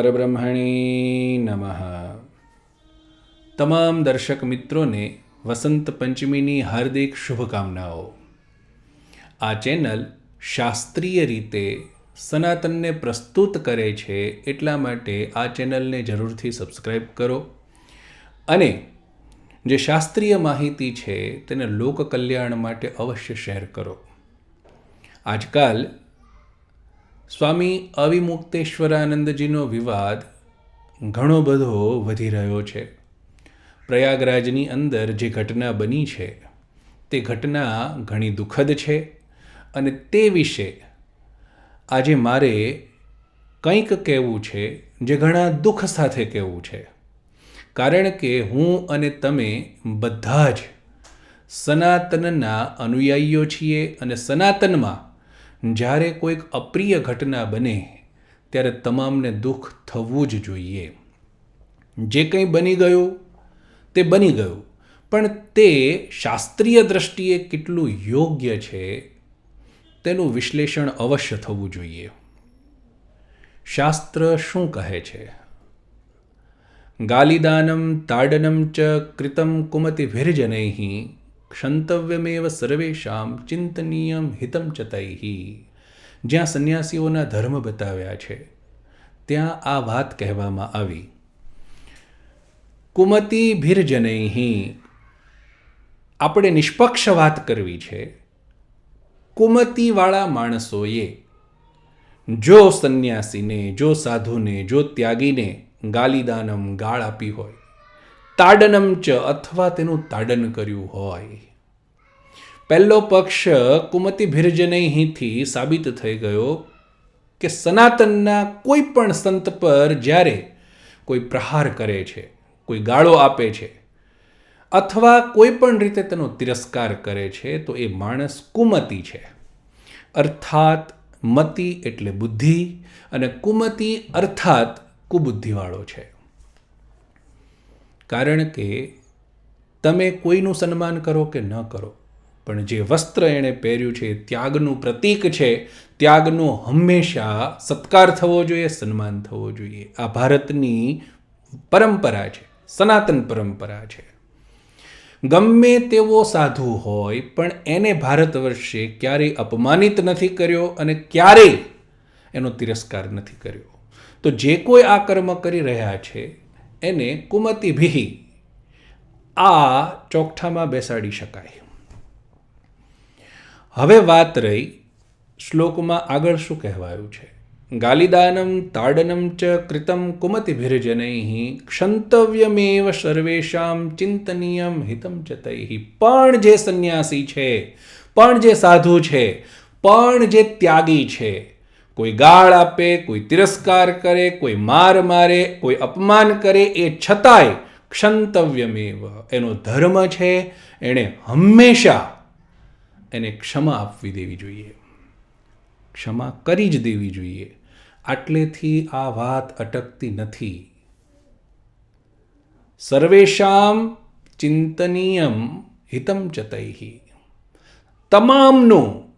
પરબ્રહ્મણી નમઃ. તમામ દર્શક મિત્રોને વસંત પંચમીની હાર્દિક શુભકામનાઓ. આ ચેનલ શાસ્ત્રીય રીતે સનાતનને પ્રસ્તુત કરે છે એટલા માટે આ ચેનલને જરૂરથી સબસ્ક્રાઈબ કરો અને જે શાસ્ત્રીય માહિતી છે તેને લોક કલ્યાણ માટે અવશ્ય શેર કરો. આજકાલ સ્વામી અવિમુક્તેશ્વરાનંદજીનો વિવાદ ઘણો બધો વધી રહ્યો છે. પ્રયાગરાજની અંદર જે ઘટના બની છે, તે ઘટના ઘણી દુઃખદ છે અને તે વિશે આજે મારે કંઈક કહેવું છે જે ઘણા દુઃખ સાથે કહેવું છે. કારણ કે હું અને તમે બધા જ સનાતનના અનુયાયીઓ છીએ અને સનાતનમાં જ્યારે કોઈક અપ્રિય ઘટના બને, ત્યારે તમામને દુઃખ થવું જ જોઈએ. જે કંઈ બની ગયું, તે બની ગયું, પણ તે શાસ્ત્રીય દ્રષ્ટિએ કેટલું યોગ્ય છે, તેનું વિશ્લેષણ અવશ્ય થવું જોઈએ. શાસ્ત્ર શું કહે છે? ગાલિદાનમ તાડનમ ચ કૃતમ કુમતિભિર્જનૈ ક્ષંતવ્યમેવ સર્વેશામ ચિંતનીયમ હિતમ ચ જ્યાં સંન્યાસીઓના ધર્મ બતાવ્યા છે, ત્યાં આ વાત કહેવામાં આવી. કુમતી ભીરજનૈહી આપણે નિષ્પક્ષ વાત કરવી છે. કુમતીવાળા માણસોએ જો સંન્યાસીને, જો સાધુને, જો ત્યાગીને ગાલિદાનમ ગાળ આપી હોય તાડનમ ચ અથવા તેનું તાડન કર્યું હોય. પહેલો પક્ષ કુમતિ ભિર્જનહીથી સાબિત થઈ ગયો કે સનાતનના કોઈ પણ સંત પર જ્યારે કોઈ પ્રહાર કરે છે, કોઈ ગાળો આપે છે, અથવા કોઈ પણ રીતે તેનો તિરસ્કાર કરે છે, તો એ માણસ કુમતી છે. અર્થાત મતિ એટલે બુદ્ધિ અને કુમતિ અર્થાત કુબુદ્ધિવાળો છે. કારણ કે તમે કોઈનું સન્માન કરો કે ન કરો, પણ જે વસ્ત્ર એણે પહેર્યું છે, ત્યાગનું પ્રતીક છે, ત્યાગનો હંમેશા સત્કાર થવો જોઈએ, સન્માન થવો જોઈએ. આ ભારતની પરંપરા છે, સનાતન પરંપરા છે. ગમે તેવો સાધુ હોય, પણ એને ભારત વર્ષે ક્યારેય અપમાનિત નથી કર્યો અને ક્યારેય એનો તિરસ્કાર નથી કર્યો. તો જે કોઈ આ કર્મ કરી રહ્યા છે એને કુમતિભિહી આ ચોકઠામાં બેસાડી શકાય. હવે વાત રહી શ્લોકમાં આગળ શું કહેવાયું છે? ગાલિદાનમ તાડનમ ચ કૃતમ કુમતિભિર્જનૈ ક્ષંતવ્યમેવ સર્વેશામ ચિંતનીયમ હિતમ ચ તૈ. પણ જે સંન્યાસી છે, પણ જે સાધુ છે, પણ જે ત્યાગી છે કોઈ ગાળ આપે, કોઈ તિરસ્કાર કરે, કોઈ માર મારે, કોઈ અપમાન કરે, એ છતાંય ક્ષંતવ્યમેવ. એનો ધર્મ છે, એણે હંમેશા એને ક્ષમા આપવી દેવી જોઈએ. ક્ષમા કરી જ દેવી જોઈએ. આટલેથી આ વાત અટકતી નથી. સર્વેશામ ચિંતનીયમ હિતમ ચતૈહી તમામનું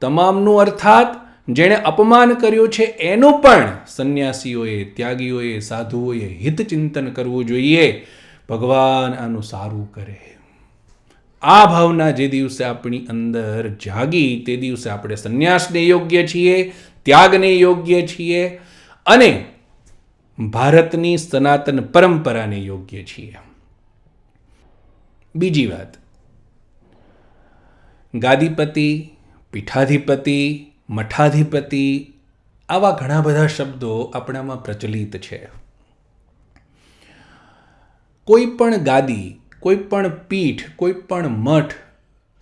તમામનું અર્થાત જેણે અપમાન કર્યું છે, એનું પણ સંન્યાસીઓએ, ત્યાગીઓએ, સાધુઓએ હિત ચિંતન કરવું જોઈએ. ભગવાન આનું સારું કરે. આ ભાવના જે દિવસે આપણી અંદર જાગી, તે દિવસે આપણે સંન્યાસને યોગ્ય છીએ, ત્યાગને યોગ્ય છીએ અને ભારતની સનાતન પરંપરાને યોગ્ય છીએ. બીજી વાત. ગાદીપતિ, પીઠાધિપતિ મઠાધિપતિ આવા ઘણા બધા શબ્દો આપણામાં પ્રચલિત છે. કોઈ પણ ગાદી, કોઈ પણ પીઠ, કોઈ પણ મઠ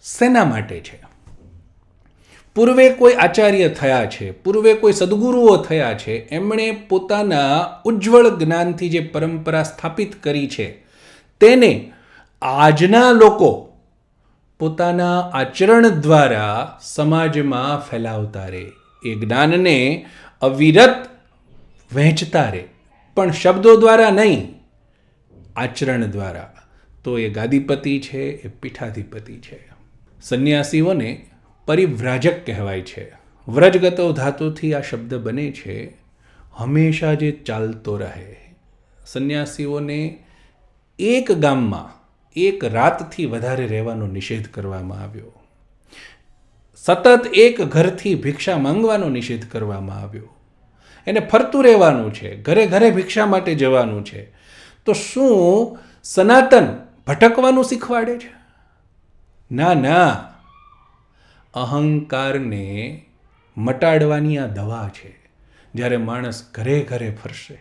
શેના માટે છે. પૂર્વે કોઈ આચાર્ય થયા છે, પૂર્વે કોઈ સદગુરુઓ થયા છે, એમણે પોતાના ઉજ્જવળ જ્ઞાનથી જે પરંપરા સ્થાપિત કરી છે, તેને આજના લોકો પોતાના આચરણ દ્વારા સમાજમાં ફેલાવતા રહે એ જ્ઞાનને અવિરત વહેંચતા રહે પણ શબ્દો દ્વારા નહીં, આચરણ દ્વારા. તો એ ગાદીપતિ છે, એ પીઠાધિપતિ છે. સંન્યાસીઓને પરિવ્રાજક કહેવાય છે. વ્રજગતો ધાતુથી આ શબ્દ બને છે, હંમેશા જે ચાલતો રહે. સંન્યાસીઓને એક ગામમાં એક રાતથી વધારે રહેવાનો નિષેધ કરવામાં આવ્યો. સતત એક ઘરથી ભિક્ષા માંગવાનો નિષેધ કરવામાં આવ્યો. એને ફરતું રહેવાનું છે, ઘરે ઘરે ભિક્ષા માટે જવાનું છે. તો શું સનાતન ભટકવાનું શીખવાડે છે? ના ના. અહંકારને મટાડવાની આ દવા છે, જ્યારે માણસ ઘરે ઘરે ફરશે.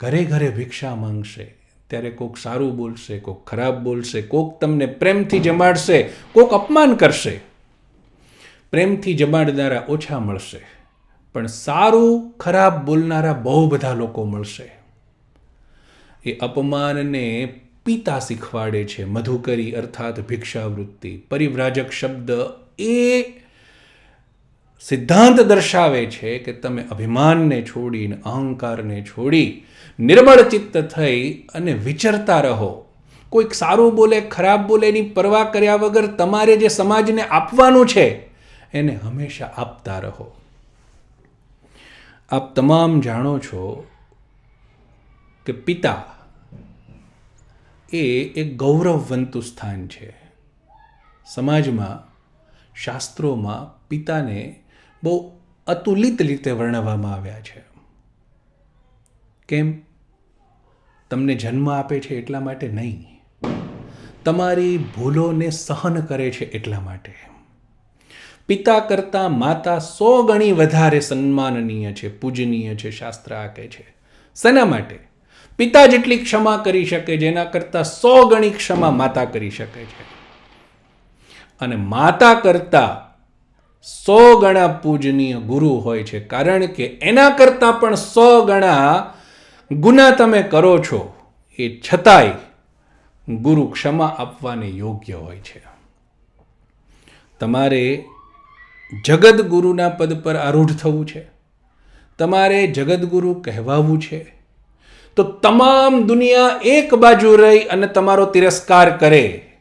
ઘરે ઘરે ભિક્ષા માંગશે. ત્યારે કોક સારું બોલશે, કોક ખરાબ બોલશે, કોક તમને પ્રેમથી જમાડશે, કોક અપમાન કરશે. પ્રેમથી જમાડનારા ઓછા મળશે, પણ સારું, ખરાબ બોલનારા બહુ બધા લોકો મળશે. એ અપમાનને પિતા શીખવાડે છે, મધુકરી અર્થાત ભિક્ષાવૃત્તિ, પરિવ્રાજક શબ્દ એ સિદ્ધાંત દર્શાવે છે કે તમે અભિમાનને છોડીને અહંકારને છોડી નિર્મળ ચિત્ત થઈ અને વિચરતા રહો. કોઈક સારું બોલે, ખરાબ બોલે, એની પરવા કર્યા વગર તમારે જે સમાજને આપવાનું છે, એને હંમેશા આપતા રહો. આપ તમામ જાણો છો કે પિતા એ એક ગૌરવવંતું સ્થાન છે. સમાજમાં, શાસ્ત્રોમાં પિતાને બહુ અતુલિત રીતે વર્ણવવામાં આવ્યા છે. કેમ? તમને જન્મ આપે છે એટલા માટે નહીં. તમારી ભૂલોને સહન કરે છે એટલા માટે. પિતા કરતાં માતા સો ગણી વધારે સન્માનનીય છે, પૂજનીય છે, શાસ્ત્ર આકે છે. શેના માટે? પિતા જેટલી ક્ષમા કરી શકે, જેના કરતાં સો ગણી ક્ષમા માતા કરી શકે છે. અને માતા કરતાં સો ગણા પૂજનીય ગુરુ હોય છે. કારણ કે એના કરતાં પણ સો ગણા ગુના તમે કરો છો, એ છતાંય ગુરુ ક્ષમા આપવાને યોગ્ય હોય છે. તમારે જગદગુરુના પદ પર આરૂઢ થવું છે. તમારે જગદગુરુ કહેવાવું છે. તો તમામ દુનિયા એક બાજુ રહી અને તમારો તિરસ્કાર કરે.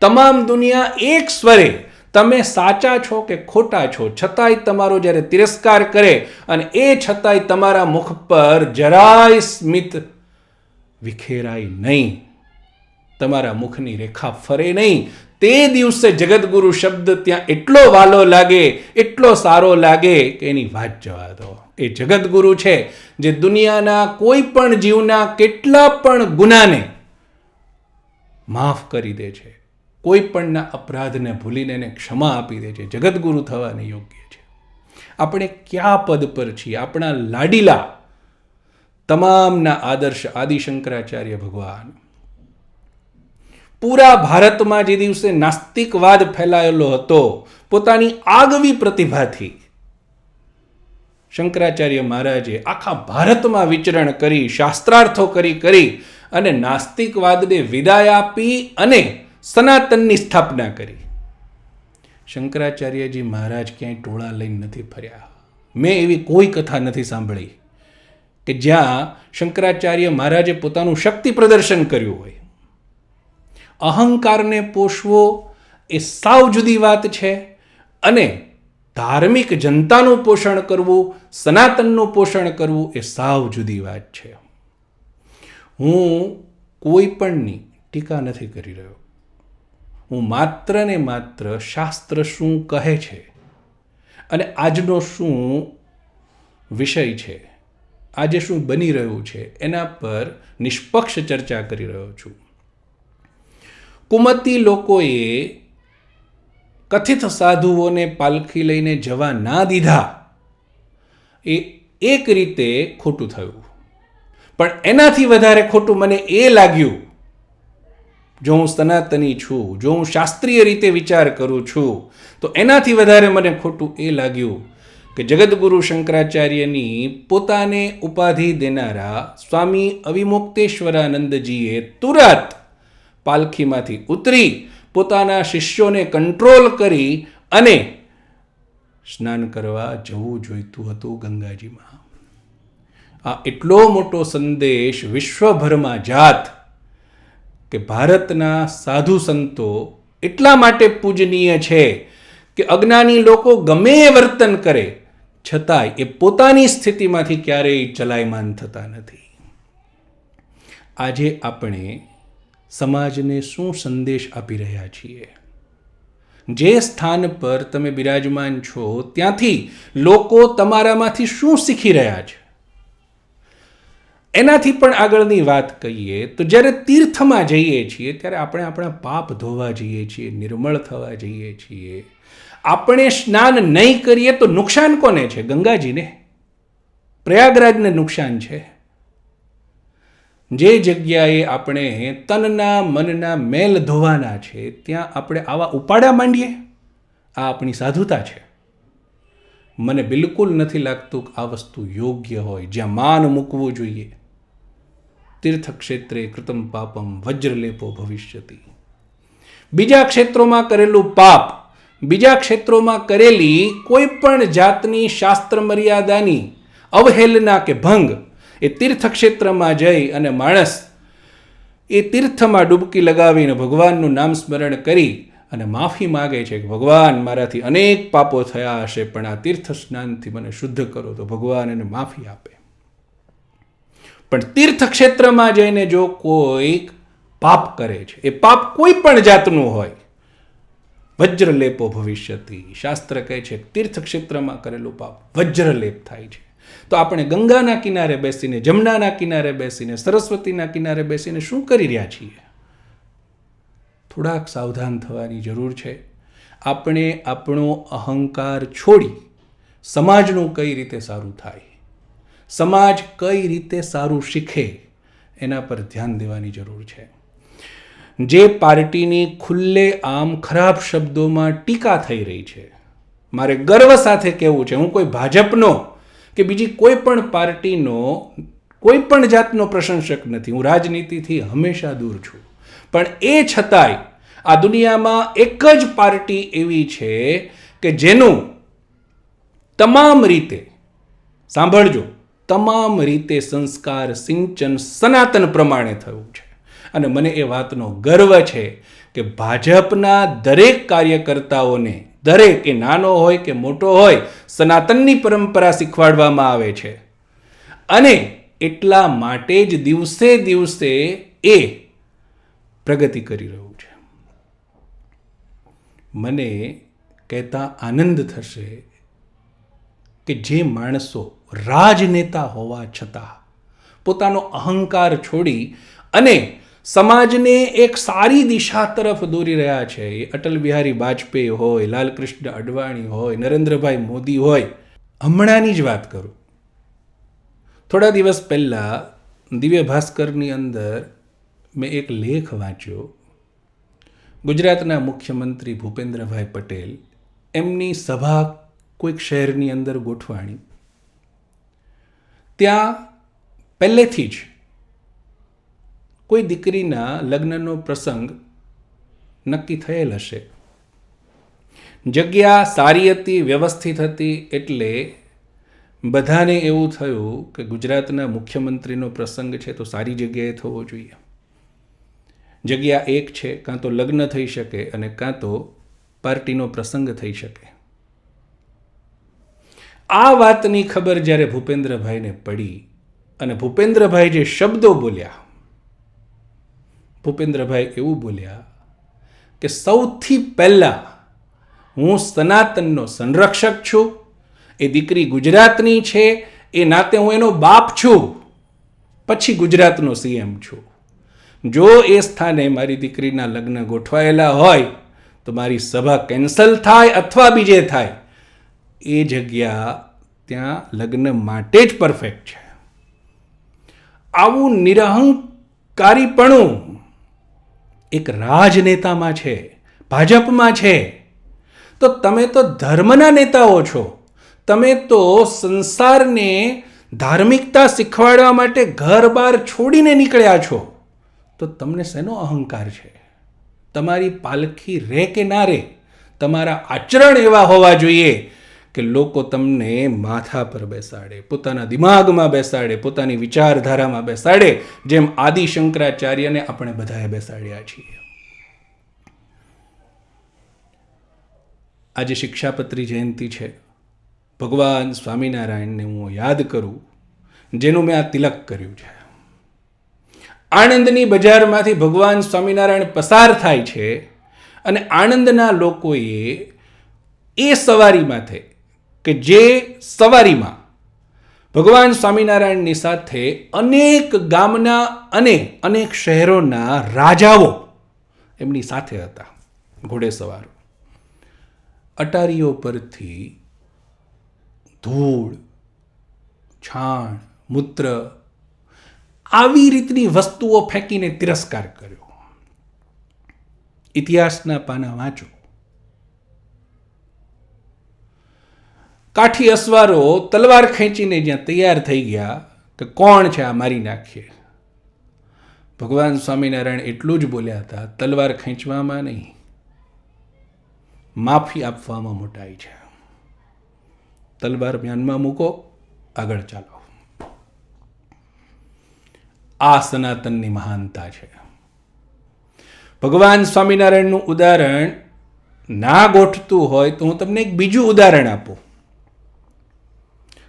તમામ દુનિયા એક સ્વરે તમે સાચા છો કે ખોટા છો, છતાંય તમારો જ્યારે તિરસ્કાર કરે અને એ છતાંય તમારા મુખ પર જરાય સ્મિત વિખેરાય નહીં. તમારા મુખની રેખા ફરે નહીં. તે દિવસે જગતગુરુ શબ્દ ત્યાં એટલો વાલો લાગે, એટલો સારો લાગે કે એની વાત જવા દો. એ જગતગુરુ છે જે દુનિયાના કોઈ પણ જીવના કેટલા પણ ગુનાને માફ કરી દે છે. કોઈ પણના અપરાધને ભૂલીને એને ક્ષમા આપી દે છે. જગતગુરુ થવાને યોગ્ય છે. આપણે ક્યાં પદ પર છીએ? આપણા લાડીલા તમામના આદર્શ આદિશંકરાચાર્ય ભગવાન. પૂરા ભારતમાં જે દિવસે નાસ્તિકવાદ ફેલાયેલો હતો, પોતાની આગવી પ્રતિભાથી શંકરાચાર્ય મહારાજે આખા ભારતમાં વિચરણ કરી, શાસ્ત્રાર્થો કરી કરી અને નાસ્તિકવાદને વિદાય આપી અને સનાતનની સ્થાપના કરી. શંકરાચાર્યજી મહારાજ ક્યાંય ટોળા લઈને નથી ફર્યા. મેં એવી કોઈ કથા નથી સાંભળી કે જ્યાં શંકરાચાર્ય મહારાજે પોતાનું શક્તિ પ્રદર્શન કર્યું હોય. અહંકારને પોષવો એ સાવ જુદી વાત છે અને ધાર્મિક જનતાનું પોષણ કરવું, સનાતનનું પોષણ કરવું એ સાવ જુદી વાત છે. હું કોઈ પણની ટીકા નથી કરી રહ્યો. હું માત્ર ને માત્ર શાસ્ત્ર શું કહે છે? અને આજનો શું વિષય છે? આજે શું બની રહ્યું છે? એના પર નિષ્પક્ષ ચર્ચા કરી રહ્યો છું. કુમતી લોકોએ કથિત સાધુઓને પાલખી લઈને જવા ના દીધા એ એક રીતે ખોટું થયું. પણ એનાથી વધારે ખોટું મને એ લાગ્યું જો હું સનાતની છું, જો હું શાસ્ત્રીય રીતે વિચાર કરું છું, તો એનાથી વધારે મને ખોટું એ લાગ્યું કે જગદગુરુ શંકરાચાર્યની પોતાને ઉપાધિ દેનારા સ્વામી અવિમુક્તેશ્વરાનંદજીએ તુરત પાલખીમાંથી ઉતરી પોતાના શિષ્યોને કંટ્રોલ કરી અને સ્નાન કરવા જવું જોઈતું હતું ગંગાજીમાં. આ એટલો મોટો સંદેશ વિશ્વભરમાં જાત કે ભારતના સાધુ સંતો એટલા માટે પૂજનીય છે કે અજ્ઞાની લોકો ગમે એ વર્તન કરે, છતાંય એ પોતાની સ્થિતિમાંથી ક્યારેય ચલાયમાન થતા નથી. આજે આપણે સમાજને શું સંદેશ આપી રહ્યા છીએ? જે સ્થાન પર તમે બિરાજમાન છો, ત્યાંથી લોકો તમારામાંથી શું શીખી રહ્યા છે? એનાથી પણ આગળની વાત કહીએ, તો જ્યારે તીર્થમાં જઈએ છીએ, ત્યારે આપણે આપણા પાપ ધોવા જઈએ છીએ, નિર્મળ થવા જઈએ છીએ. આપણે સ્નાન નહીં કરીએ તો નુકસાન કોને છે? ગંગાજીને. પ્રયાગરાજને નુકસાન છે. જે જગ્યાએ આપણે તનના મનના મેલ ધોવાના છે, ત્યાં આપણે આવા ઉપાડા માંડીએ. આ આપણી સાધુતા છે. મને બિલકુલ નથી લાગતું કે આ વસ્તુ યોગ્ય હોય, જ્યાં માન મૂકવું જોઈએ. તીર્થક્ષેત્રે કૃતમ પાપમ વજ્રલેપો ભવિષ્યતિ. બીજા ક્ષેત્રોમાં કરેલું પાપ, બીજા ક્ષેત્રોમાં કરેલી કોઈ પણ જાતની શાસ્ત્ર મર્યાદાની અવહેલના કે ભંગ, એ તીર્થક્ષેત્રમાં જઈ અને માણસ એ તીર્થમાં ડૂબકી લગાવીને ભગવાનનું નામ સ્મરણ કરી અને માફી માગે છે કે ભગવાન મારાથી અનેક પાપો થયા હશે, પણ આ તીર્થ સ્નાનથી મને શુદ્ધ કરો તો ભગવાન એને માફી આપે. પણ તીર્થક્ષેત્રમાં જઈને જો કોઈક પાપ કરે છે, એ પાપ કોઈ પણ જાતનું હોય, વજ્રલેપો ભવિષ્યથી. શાસ્ત્ર કહે છે, તીર્થક્ષેત્રમાં કરેલું પાપ વજ્રલેપ થાય છે. તો આપણે ગંગાના કિનારે બેસીને, જમનાના કિનારે બેસીને, સરસ્વતીના કિનારે બેસીને શું કરી રહ્યા છીએ? થોડાક સાવધાન થવાની જરૂર છે. આપણે આપણો અહંકાર છોડી સમાજનું કઈ રીતે સારું થાય? સમાજ કઈ રીતે સારું શીખે એના પર ધ્યાન દેવાની જરૂર છે. જે પાર્ટીની ખુલ્લે આમ ખરાબ શબ્દોમાં ટીકા થઈ રહી છે. મારે ગર્વ સાથે કહેવું છે, હું કોઈ ભાજપનો કે બીજી કોઈ પણ પાર્ટીનો, કોઈ પણ જાતનો પ્રશંસક નથી, હું રાજનીતિથી હંમેશા દૂર છું. પણ એ છતાંય આ દુનિયામાં એક જ પાર્ટી એવી છે કે જેનું તમામ રીતે, સાંભળજો તમામ રીતે સંસ્કાર, સિંચન, સનાતન પ્રમાણે થયું છે. અને મને એ વાતનો ગર્વ છે કે ભાજપના દરેક કાર્યકર્તાઓને, દરેક એ નાનો હોય કે મોટો હોય, સનાતનની પરંપરા શીખવાડવામાં આવે છે. અને એટલા માટે જ દિવસે દિવસે એ પ્રગતિ કરી રહ્યું છે. મને કહેતા આનંદ થશે કે જે માણસો રાજનેતા હોવા છતાં પોતાનો અહંકાર છોડી અને સમાજને એક સારી દિશા તરફ દોરી રહ્યા છે. એ અટલ બિહારી વાજપેયી હોય, લાલકૃષ્ણ અડવાણી હોય, નરેન્દ્રભાઈ મોદી હોય, હમણાંની જ વાત કરું. થોડા દિવસ પહેલાં દિવ્ય ભાસ્કરની અંદર મેં એક લેખ વાંચ્યો. ગુજરાતના મુખ્યમંત્રી ભૂપેન્દ્રભાઈ પટેલ એમની સભા કોઈક શહેરની અંદર ગોઠવાણી. ત્યાં પહેલેથી જ કોઈ દીકરીના લગ્નનો પ્રસંગ નક્કી થયેલ હશે. જગ્યા સારી હતી, વ્યવસ્થિત હતી, એટલે બધાને એવું થયું કે ગુજરાતના મુખ્યમંત્રીનો પ્રસંગ છે તો સારી જગ્યાએ થવો જોઈએ. જગ્યા એક છે, કાં તો લગ્ન થઈ શકે અને કાં તો પાર્ટીનો પ્રસંગ થઈ શકે. આ વાતની ખબર જ્યારે ભૂપેન્દ્રભાઈને પડી અને ભૂપેન્દ્રભાઈ જે શબ્દો બોલ્યા, ભૂપેન્દ્રભાઈ એવું બોલ્યા કે સૌથી પહેલાં હું સનાતનનો સંરક્ષક છું, એ દીકરી ગુજરાતની છે, એ નાતે હું એનો બાપ છું, પછી ગુજરાતનો સીએમ છું. જો એ સ્થાને મારી દીકરીના લગ્ન ગોઠવાયેલા હોય તો મારી સભા કેન્સલ થાય અથવા બીજે થાય. એ જગ્યા ત્યાં લગ્ન માટે જ પરફેક્ટ છે. આવું નિરહંકારીપણું એક રાજનેતામાં છે, ભાજપમાં છે. તો તમે તો ધર્મના નેતાઓ છો. તમે તો સંસારને ધાર્મિકતા શીખવાડવા માટે ઘર બહાર છોડીને નીકળ્યા છો. તો તમને શેનો અહંકાર છે? તમારી પાલખી રે કે ના રે? તમારા આચરણ એવા હોવા જોઈએ કે લોકો તમને માથા પર બેસાડે, પોતાના દિમાગમાં બેસાડે, પોતાની વિચારધારામાં બેસાડે, જેમ આદિ શંકરાચાર્યને આપણે બધાએ બેસાડ્યા છીએ. આજે શિક્ષાપત્રી જયંતિ છે. ભગવાન સ્વામિનારાયણને હું યાદ કરું, જેનું મેં આ તિલક કર્યું છે. આણંદની બજારમાંથી ભગવાન સ્વામિનારાયણ પસાર થાય છે અને આણંદના લોકોએ એ સવારીમાંથી કે જે સવારીમાં ભગવાન સ્વામિનારાયણની સાથે અનેક ગામના અને અનેક શહેરોના રાજાઓ એમની સાથે હતા ઘોડેસવારો. અટારીઓ પરથી ધૂળ, છાણ, મૂત્ર આવી રીતની વસ્તુઓ ફેંકીને તિરસ્કાર કર્યો. ઇતિહાસના પાના વાંચો. કાઠી અસવારો તલવાર ખેંચીને જ્યાં તૈયાર થઈ ગયા કે કોણ છે આ મારી નાખીએ ભગવાન સ્વામિનારાયણ એટલું જ બોલ્યા હતા, તલવાર ખેંચવામાં નહીં, માફી આપવામાં મોટાઈ છે. તલવાર મ્યાનમાં મૂકો, આગળ ચાલો. આ સનાતનની મહાનતા છે. ભગવાન સ્વામિનારાયણનું ઉદાહરણ ના ગોઠતું હોય તો હું તમને એક બીજું ઉદાહરણ આપું.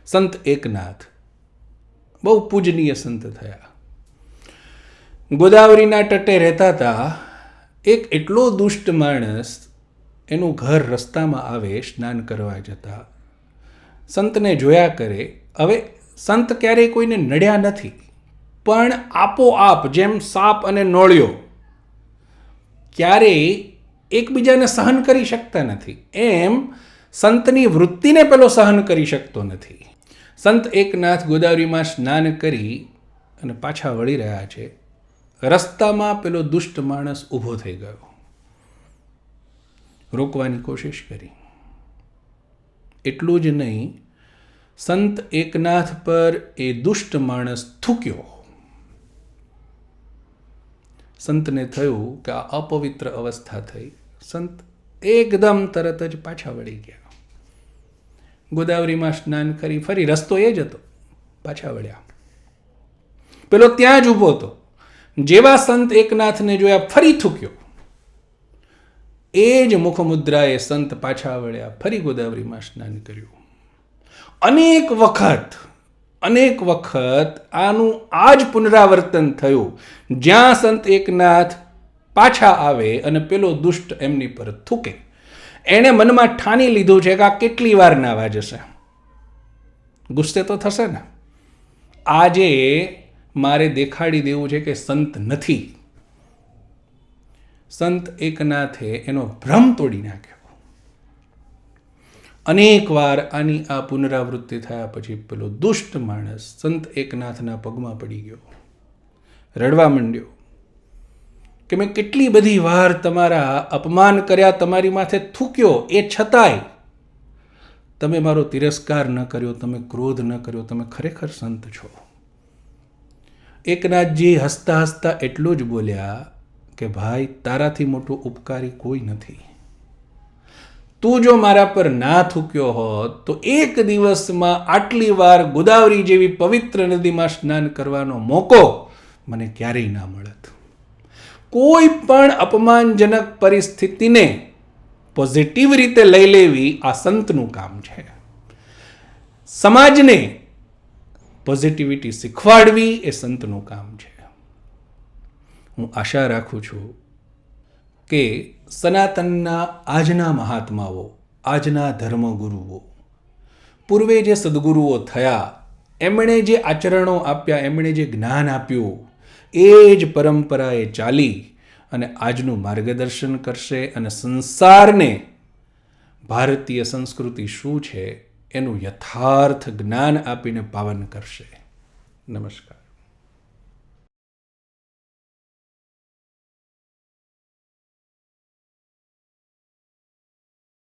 સંત એકનાથ. બહુ પૂજનીય સંત થયા. ગોદાવરીના તટે રહેતા હતા. એક એટલો દુષ્ટ માણસ એનું ઘર રસ્તામાં આવે સ્નાન કરવા જતા. સંતને જોયા કરે, હવે સંત ક્યારેય કોઈને નડ્યા નથી, પણ આપોઆપ જેમ સાપ અને નોળિયો, ક્યારેય એકબીજાને સહન કરી શકતા નથી. એમ સંતની વૃત્તિને પેલો સહન કરી શકતો નથી. સંત એકનાથ ગોદાવરીમાં સ્નાન કરી અને પાછા વળી રહ્યા છે. રસ્તામાં પેલો દુષ્ટ માણસ ઊભો થઈ ગયો. રોકવાની કોશિશ કરી. એટલું જ નહીં, સંત એકનાથ પર એ દુષ્ટ માણસ થૂક્યો. સંતને થયું કે આ અપવિત્ર અવસ્થા થઈ. સંત એકદમ તરત જ પાછા વળી ગયા. ગોદાવરીમાં સ્નાન કરી ફરી રસ્તો એ જ હતો, પાછા વળ્યા. પેલો ત્યાં જ ઊભો હતો. જેવા સંત એકનાથને જોયા ફરી થૂક્યો. એ જ મુખમુદ્રાએ સંત પાછા વળ્યા, ફરી ગોદાવરીમાં સ્નાન કર્યું. અનેક વખત અનેક વખત આનું આ જ પુનરાવર્તન થયું. જ્યાં સંત એકનાથ પાછા આવે અને પેલો દુષ્ટ એમની પર થૂકે. એણે મનમાં ઠાની લીધું છે કે આ કેટલી વાર નાવા જશે? ગુસ્સે તો થશે ને. આજે મારે દેખાડી દેવું છે કે સંત નથી. સંત એકનાથે એનો ભ્રમ તોડી નાખ્યો. અનેક વાર આની આ પુનરાવૃત્તિ થયા પછી પેલો દુષ્ટ માણસ સંત એકનાથના પગમાં પડી ગયો. રડવા માંડ્યો. કે મેં કેટલી બધી વાર તમારા અપમાન કર્યા, તમારી માથે થૂક્યો, એ છતાંય તમે મારો તિરસ્કાર ન કર્યો, તમે ક્રોધ ન કર્યો, તમે ખરેખર સંત છો. એકનાથજી હસતા હસતા એટલું જ બોલ્યા કે, ભાઈ, તારાથી મોટો ઉપકારી કોઈ નથી. તું જો મારા પર ના થૂક્યો હોત, તો એક દિવસમાં આટલી વાર ગોદાવરી જેવી પવિત્ર નદીમાં સ્નાન કરવાનો મોકો મને ક્યારેય ના મળત. કોઈ પણ અપમાનજનક પરિસ્થિતિને પોઝિટિવ રીતે લઈ લેવી આ સંતનું કામ છે. સમાજને પોઝિટિવિટી શીખવાડવી એ સંતનું કામ છે. હું આશા રાખું છું કે સનાતનના આજના મહાત્માઓ, આજના ધર્મગુરુઓ, પૂર્વે જે સદગુરુઓ થયા, એમણે જે આચરણો આપ્યા, એમણે જે જ્ઞાન આપ્યું એ જ પરંપરાએ ચાલી અને આજનું માર્ગદર્શન કરશે અને સંસારને ભારતીય સંસ્કૃતિ શું છે એનું યથાર્થ જ્ઞાન આપીને પાવન કરશે. નમસ્કાર.